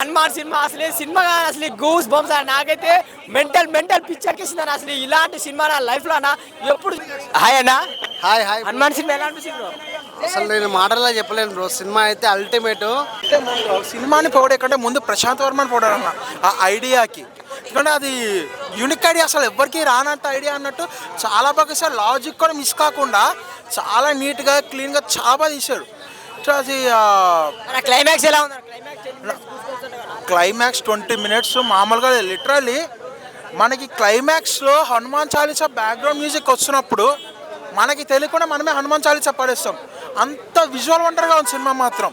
Hanuman cinema అసలు cinema అసలు goose bumps నాకైతే మెంటల్ మెంటల్ పిచ్చెక్కిస్తుంది అసలు ఇలాంటి సినిమా నా లైఫ్లో నా ఎప్పుడు హాయ్ అన్న. హాయ్ హాయ్ హనుమాన్ సినిమా ఎలా అనిపించింది bro? అసలు నేను మాటల్లో చెప్పలేను బ్రో. సినిమా అయితే అల్టిమేట్ సినిమాని పొగడే కంటే ముందు ప్రశాంత్ వర్మని పొగడాలన్న ఆ ఐడియాకి. ఎందుకంటే అది యూనిక్ ఐడియా అసలు ఎవరికి రానంత ఐడియా అన్నట్టు చాలా బాగా సార్ లాజిక్ కూడా మిస్ కాకుండా చాలా నీట్గా క్లీన్గా చాలా బాగా తీశాడు. సో అది అన్న క్లైమాక్స్ ఎలా ఉంది క్లైమాక్స్ ట్వంటీ మినిట్స్ మామూలుగా లిటరలీ మనకి క్లైమాక్స్లో హనుమాన్ చాలీసా బ్యాక్గ్రౌండ్ మ్యూజిక్ వచ్చినప్పుడు మనకి తెలియకుండా మనమే హనుమాన్ చాలీసా పడేస్తాం. అంత విజువల్ వండర్గా ఉంది సినిమా మాత్రం.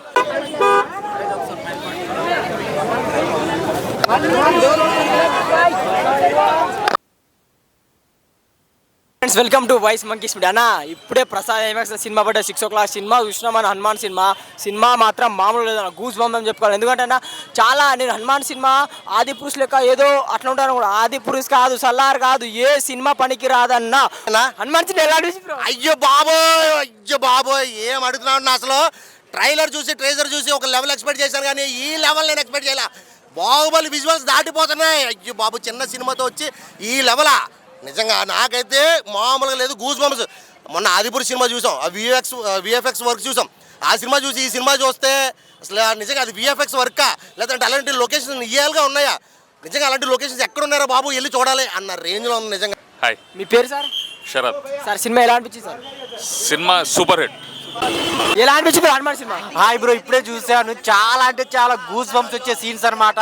Friends welcome to voice monkeys media అన్న ఇప్పుడే ప్రసాద్ ఐమాక్స్ సినిమా పడ్డ సిక్స్ ఓ క్లాక్ సినిమా చూసినామని హనుమాన్ సినిమా? సినిమా మాత్రం మామూలు లేదన్న గూస్ బంప్ అని చెప్పుకోవాలి. ఎందుకంటే అన్న చాలా నేను హనుమాన్ సినిమా ఆది పురుష్ లెక్క ఏదో అట్లా ఉంటాను కూడా ఆది పురుష్ కాదు సల్లార్ కాదు ఏ సినిమా పనికి రాదన్న. హనుమాన్ సినిమా ఎలా అనిపించింది అయ్యో బాబోయ్ అయ్యో బాబోయ్ ఏం అడుగుతున్నావు నా అసలు? ట్రైలర్ చూసి ట్రేజర్ చూసి ఒక లెవెల్ ఎక్స్పెక్ట్ చేశాను కానీ ఈ లెవెల్ నేను ఎక్స్పెక్ట్ చేయాల. బాహుబలి విజువల్స్ దాటిపోతున్నాయి. అయ్యో బాబు చిన్న సినిమాతో వచ్చి ఈ లెవెలా నిజంగా నాకైతే మామూలుగా లేదు గూస్ బంప్స్ మొన్న ఆదిపురి సినిమా చూసాం. ఆ విఎఫ్ఎక్స్ విఎఫ్ఎక్స్ వర్క్ చూసాం. ఆ సినిమా చూసి ఈ సినిమా చూస్తే అసలు నిజంగా అది విఎఫ్ఎక్స్ వర్కా లేదంటే అలాంటి లొకేషన్స్ రియల్గా ఉన్నాయా? నిజంగా అలాంటి లొకేషన్స్ ఎక్కడ ఉన్నారో బాబు? వెళ్ళి చూడాలి అన్న రేంజ్లో ఉంది నిజంగా. హాయ్ మీ పేరు సార్? శరత్. సార్ సినిమా ఎలా అనిపించింది సార్? Cinema super hit. ఎలా అనిపించింది హనుమాన్ సినిమా. హాయ్ బ్రో ఇప్పుడే చూశాను. చాలా అంటే చాలా గూస్ బంప్స్ వచ్చే సీన్స్ అన్నమాట.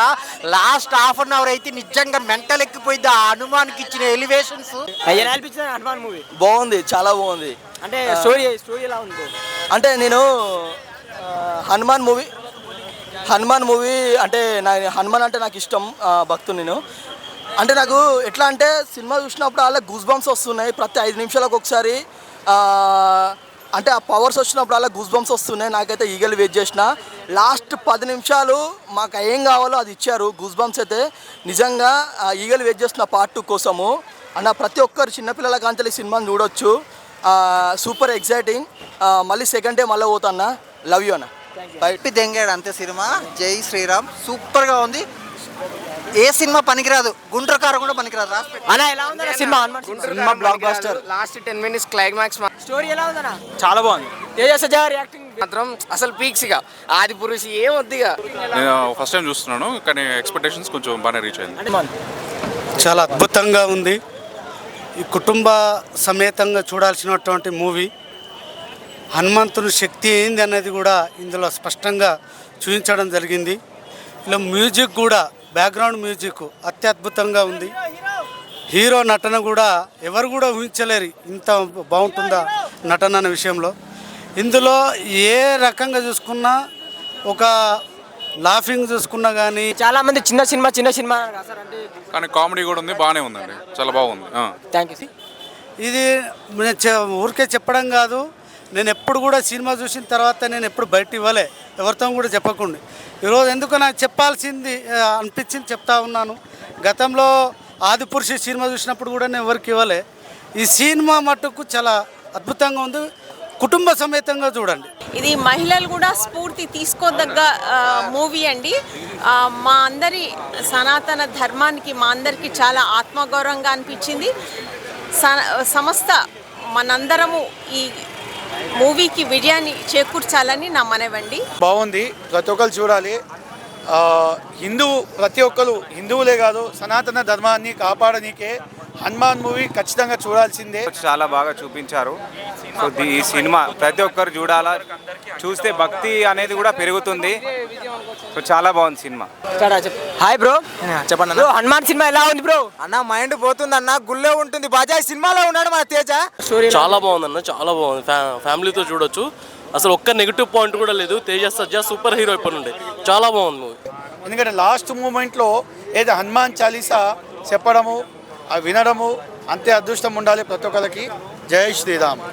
లాస్ట్ హాఫ్ అన్ అవర్ అయితే నిజంగా మెంటల్ ఎక్కిపోయింది. ఆ హనుమాన్కి ఇచ్చిన ఎలివేషన్స్ ఎలా అనిపించింది హనుమాన్ మూవీ బాగుంది చాలా బాగుంది. అంటే స్టోరీ స్టోరీ ఎలా ఉంది? అంటే నేను హనుమాన్ మూవీ హనుమాన్ మూవీ అంటే నా హనుమాన్ అంటే నాకు ఇష్టం భక్తుడు నేను. అంటే నాకు ఎట్లా అంటే సినిమా చూసినప్పుడు అలా గూస్ బంప్స్ వస్తున్నాయి. ప్రతి ఐదు నిమిషాలకు ఒకసారి ఆ, అంటే ఆ పవర్స్ వచ్చినప్పుడు అలా గుజ్ బంప్స్ వస్తున్నాయి. నాకైతే ఈగలు వెయిట్ చేసిన. లాస్ట్ పది నిమిషాలు మాకు ఏం కావాలో అది ఇచ్చారు. గుజ్ బంప్స్ అయితే నిజంగా ఈగలు వెయిట్ చేస్తున్న పార్ట్ టూ కోసము. అన్న ప్రతి ఒక్కరు చిన్నపిల్లల కాంతలు ఈ సినిమాని చూడొచ్చు సూపర్ ఎగ్జైటింగ్ మళ్ళీ సెకండ్ డే మళ్ళీ పోతా లవ్ యూ అన్న. బయట దెంగాడు అంతే సినిమా. జై శ్రీరామ్. సూపర్గా ఉంది. ఏ సినిమా పనికిరాదు? గుండ్ర కారు కూడా పనికిరాదు. అన్న ఎలా ఉందన్న cinema cinema? Blockbuster last ten minutes climax story ఎలా ఉందన్న? చాలా బాగుంది. తేజ సజార్ యాక్టింగ్ మాత్రం అసలు పీక్స్ ఇక. ఆది పురుషు ఏం వద్దు ఇక. నేను ఫస్ట్ టైం చూస్తున్నాను కానీ ఎక్స్పెక్టేషన్స్ కొంచెం బాగానే రీచ్ అయింది. చాలా అద్భుతంగా ఉంది. ఈ కుటుంబ సమేతంగా చూడాల్సినటువంటి మూవీ. హనుమంతుని శక్తి ఏంది అనేది కూడా ఇందులో స్పష్టంగా చూపించడం జరిగింది. ఇలా మ్యూజిక్ కూడా బ్యాక్గ్రౌండ్ మ్యూజిక్ అత్యద్భుతంగా ఉంది. హీరో నటన కూడా ఎవరు కూడా ఊహించలేరు ఇంత బాగుంటుందా నటన అనే విషయంలో. ఇందులో ఏ రకంగా చూసుకున్నా ఒక లాఫింగ్ చూసుకున్నా కానీ చాలా మంది చిన్న సినిమా చిన్న సినిమా కానీ కామెడీ కూడా ఉంది బాగానే ఉందండి. చాలా బాగుంది. ఆ. థ్యాంక్ యూ ఇది ఊరికే చెప్పడం కాదు. నేను ఎప్పుడు కూడా సినిమా చూసిన తర్వాత నేను ఎప్పుడు బయట ఇవ్వలే. ఎవరితో కూడా చెప్పకుండా. ఈరోజు ఎందుకు నాకు చెప్పాల్సింది అనిపించింది చెప్తా ఉన్నాను. గతంలో ఆదిపురుషి సినిమా చూసినప్పుడు కూడా నేను ఎవరికి ఇవ్వలే. ఈ సినిమా మటుకు చాలా అద్భుతంగా ఉంది. కుటుంబ సమేతంగా చూడండి. ఇది మహిళలు కూడా స్ఫూర్తి తీసుకోదగ్గ మూవీ అండి. మా అందరి సనాతన ధర్మానికి మా అందరికి చాలా ఆత్మగౌరవంగా అనిపించింది. స- సమస్త మనందరము ఈ మూవీకి విజయాన్ని చేకూర్చాలని నా మనవండి బాగుంది. ప్రతి ఒక్కరు చూడాలి. హిందూ ప్రతి ఒక్కరు హిందువులే కాదు సనాతన ధర్మాన్ని కాపాడనీకే హనుమాన్ మూవీ ఖచ్చితంగా చూడాల్సిందే. చాలా బాగా చూపించారు. సో ది- ఈ సినిమా ప్రతి ఒక్కరు చూడాలా. చూస్తే భక్తి అనేది కూడా పెరుగుతుంది. సో చాలా బాగుంది సినిమా. హాయ్ బ్రో చెప్పండి బ్రో హనుమాన్ సినిమా ఎలా ఉంది బ్రో అన్న మైండ్ పోతుంది అన్న గుళ్ళే ఉంటుంది. బజాజ్ సినిమాలో ఉన్నాడు మన తేజ. చాలా బాగుందన్న చాలా బాగుంది. ఫ్యా- ఫ్యామిలీతో చూడొచ్చు. అసలు ఒక్క నెగిటివ్ పాయింట్ కూడా లేదు. తేజ సజ్జా సూపర్ హీరో అయిపోయి ఉండే. చాలా బాగుంది మూవీ ఎందుకంటే లాస్ట్ మూమెంట్లో ఏదో హనుమాన్ చాలీసా చెప్పడము వినడము అంతే అదృష్టం ఉండాలి ప్రతి ఒక్కరికి జై శ్రీరామ్.